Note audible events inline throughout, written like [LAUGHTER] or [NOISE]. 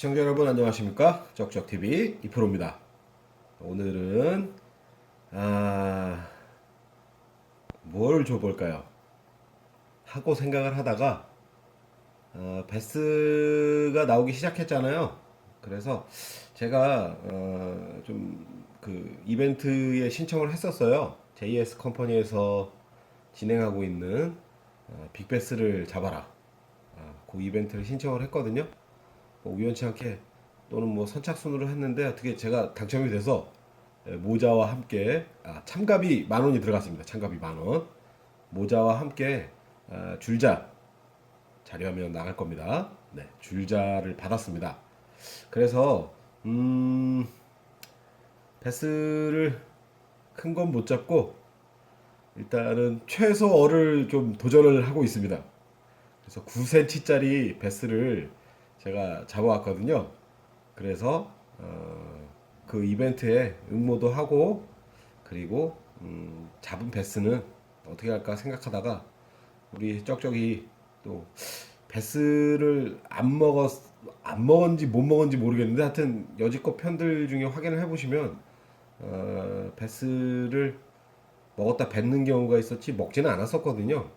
시청자 여러분 안녕하십니까? 쩍쩍TV 이프로입니다. 오늘은 아... 뭘 줘볼까요? 하고 생각을 하다가 어, 베스가 나오기 시작했잖아요. 그래서 제가 어, 좀그 이벤트에 신청을 했었어요. JS 컴퍼니에서 진행하고 있는 어, 빅베스를 잡아라. 아, 그 이벤트를 신청을 했거든요. 뭐 우연치 않게 또는 뭐 선착순으로 했는데 어떻게 제가 당첨이 돼서 예, 모자와 함께 아, 참가비 만 원이 들어갔습니다. 참가비 만 원. 모자와 함께 아, 줄자 자료화면 나갈 겁니다. 네, 줄자를 받았습니다. 그래서 음 베스를 큰 건 못 잡고 일단은 최소어를 좀 도전을 하고 있습니다. 그래서 9cm짜리 베스를 제가 잡아왔거든요. 그래서 어, 그 이벤트에 응모도 하고 그리고 음, 잡은 베스는 어떻게 할까 생각하다가 우리 쩍쩍이 또 베스를 안 먹었 안 먹었는지 못 먹었는지 모르겠는데 하여튼 여지껏 편들 중에 확인을 해보시면 어, 베스를 먹었다 뱉는 경우가 있었지 먹지는 않았었거든요.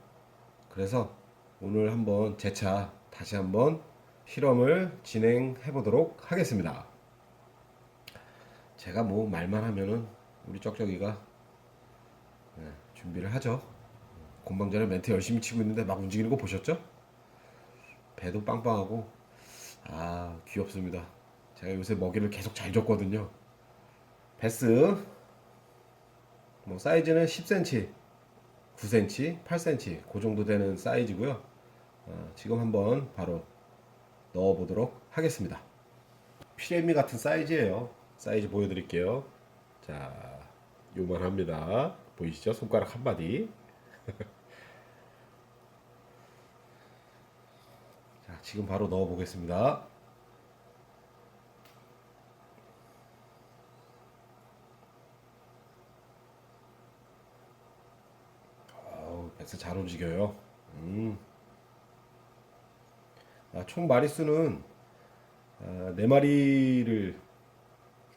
그래서 오늘 한번 재차 다시 한번 실험을 진행해 보도록 하겠습니다. 제가 뭐 말만 하면은 우리 쩍쩍이가 네, 준비를 하죠. 공방 전에 멘트 열심히 치고 있는데 막 움직이는 거 보셨죠? 배도 빵빵하고 아 귀엽습니다. 제가 요새 먹이를 계속 잘 줬거든요. 베스 뭐 사이즈는 10cm, 9cm, 8cm 그 정도 되는 사이즈고요. 어, 지금 한번 바로 넣어 보도록 하겠습니다. 피레미 같은 사이즈예요. 사이즈 보여드릴게요. 자, 요만합니다. 보이시죠? 손가락 한 마디. [LAUGHS] 자, 지금 바로 넣어 보겠습니다. 어우, 배스 잘 움직여요. 음. 아, 총 마리수는 아, 네 마리를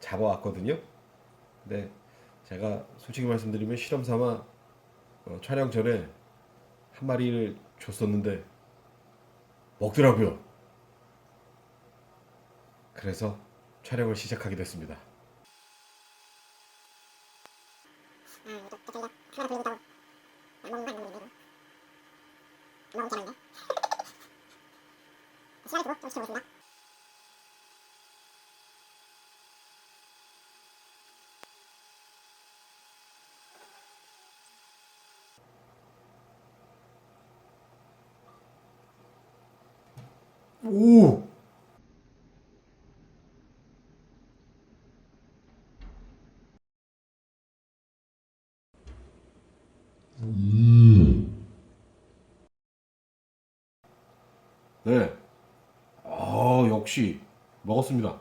잡아왔거든요. 근데 제가 솔직히 말씀드리면 실험 삼아 어, 촬영 전에 한 마리를 줬었는데 먹더라고요. 그래서 촬영을 시작하게 됐습니다. 오! 네. 아, 역시 먹었습니다.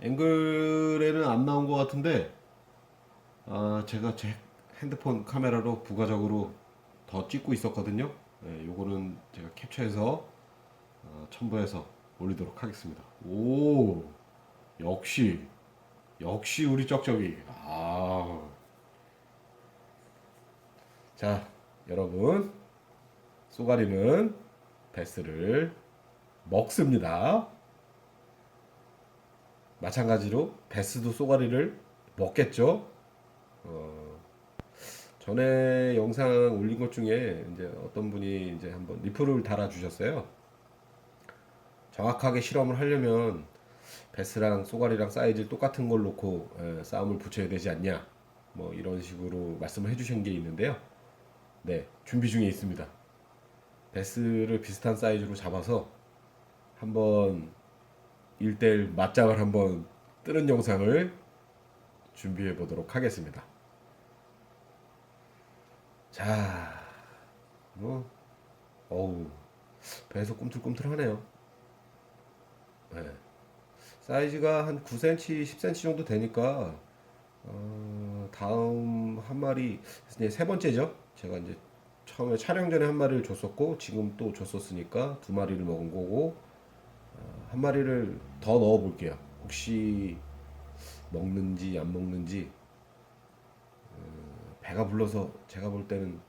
앵글에는 안 나온 것 같은데, 아, 제가 제 핸드폰 카메라로 부가적으로 더 찍고 있었거든요. 네, 요거는 제가 캡처해서 어, 첨부해서 올리도록 하겠습니다. 오, 역시, 역시 우리 쩍쩍이. 아. 자, 여러분. 쏘가리는 베스를 먹습니다. 마찬가지로 베스도 쏘가리를 먹겠죠. 어, 전에 영상 올린 것 중에 이제 어떤 분이 이제 한번 리플을 달아 주셨어요. 정확하게 실험을 하려면 베스랑 쏘가리랑 사이즈 똑같은 걸 놓고 에, 싸움을 붙여야 되지 않냐 뭐 이런 식으로 말씀을 해주신 게 있는데요 네 준비 중에 있습니다 베스를 비슷한 사이즈로 잡아서 한번 1대1 맞짱을 한번 뜨는 영상을 준비해 보도록 하겠습니다 자, 뭐, 어우, 배에서 꿈틀꿈틀하네요. 네. 사이즈가 한 9cm, 10cm 정도 되니까 어, 다음 한 마리 이제 세 번째죠. 제가 이제 처음에 촬영 전에 한 마리를 줬었고 지금 또 줬었으니까 두 마리를 먹은 거고 어, 한 마리를 더 넣어 볼게요. 혹시 먹는지 안 먹는지 어, 배가 불러서 제가 볼 때는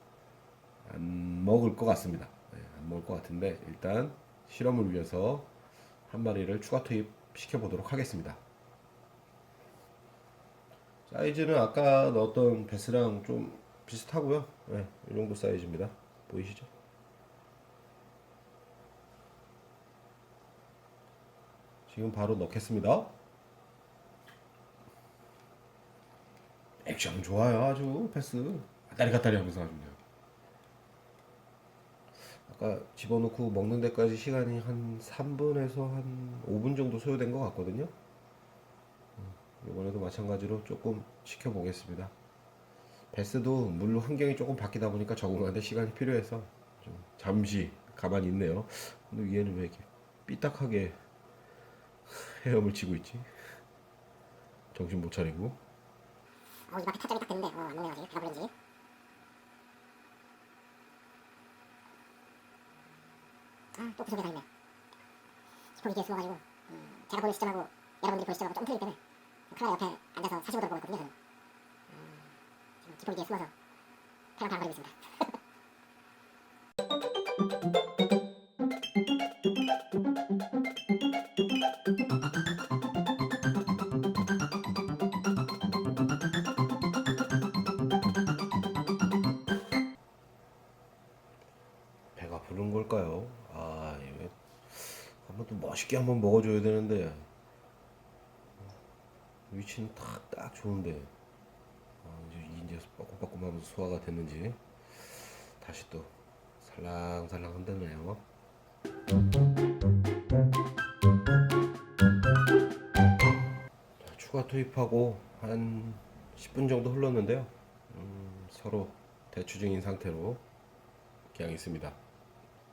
안 먹을 것 같습니다. 네, 안 먹을 것 같은데 일단 실험을 위해서 한 마리를 추가 투입 시켜 보도록 하겠습니다. 사이즈는 아까 넣었던 베스랑 좀 비슷하고요. 네, 이 정도 사이즈입니다. 보이시죠? 지금 바로 넣겠습니다. 액션 좋아요, 아주 패스. 갔다리 갔다리 하면서 아주 그냥. 아까 집어넣고 먹는 데까지 시간이 한 3분에서 한 5분 정도 소요된 것 같거든요. 음, 이번에도 마찬가지로 조금 시켜보겠습니다. 베스도 물 환경이 조금 바뀌다 보니까 적응하는데 시간이 필요해서 좀 잠시 가만히 있네요. 근데 얘는 왜 이렇게 삐딱하게 헤엄을 치고 있지? 정신 못 차리고. 어, 입 앞에 타점이 딱 됐는데, 어, 안 먹네, 아직. 배가 부른지. 아, 또 구석에 가 있네. 지퍼기 뒤에 숨어가지고, 음, 제가 보는 시점하고 여러분들이 보는 시점하고 좀 틀리기 때문에, 카메라 옆에 앉아서 45도로 보고 있거든요, 저는. 음, 지금 지퍼기 뒤에 숨어서 패랑패랑 거리고 있습니다. 배가 [LAUGHS] 멋있게 한번 먹어줘야 되는데 위치는 딱, 딱 좋은데 아, 이제 이제 빠꿈빠꿈하면서 소화가 됐는지 다시 또 살랑살랑 흔드네요. 자, 추가 투입하고 한 10분 정도 흘렀는데요. 음, 서로 대추 중인 상태로 그냥 있습니다.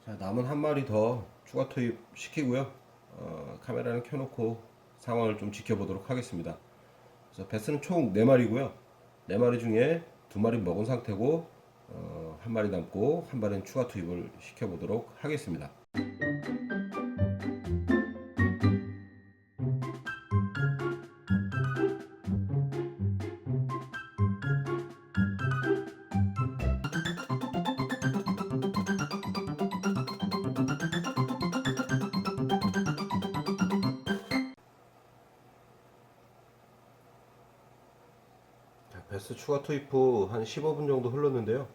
자, 남은 한 마리 더 추가 투입 시키고요. 어, 카메라는 켜놓고 상황을 좀 지켜보도록 하겠습니다. 그래서 베스는 총 4마리고요. 4마리 중에 2마리 먹은 상태고 어, 한 마리 남고 한 마리는 추가 투입을 시켜보도록 하겠습니다. 자, 베스 추가 투입 후 한 15분 정도 흘렀는데요.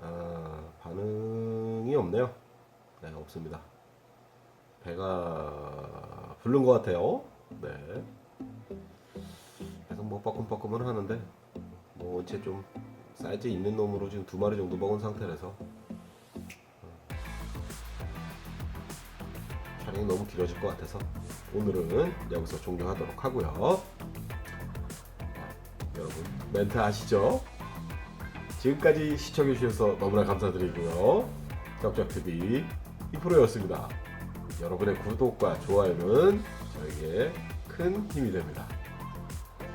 아, 반응이 없네요. 네, 없습니다. 배가 부른 것 같아요. 네. 계속 뭐 빠끔빠끔은 하는데, 뭐, 원체 좀 사이즈 있는 놈으로 지금 두 마리 정도 먹은 상태라서, 어, 촬영이 너무 길어질 것 같아서, 오늘은 여기서 종료하도록 하고요. 여러분 멘트 아시죠? 지금까지 시청해주셔서 너무나 감사드리고요. 쩍쩍TV 이프로였습니다. 여러분의 구독과 좋아요는 저에게 큰 힘이 됩니다.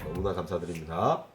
너무나 감사드립니다.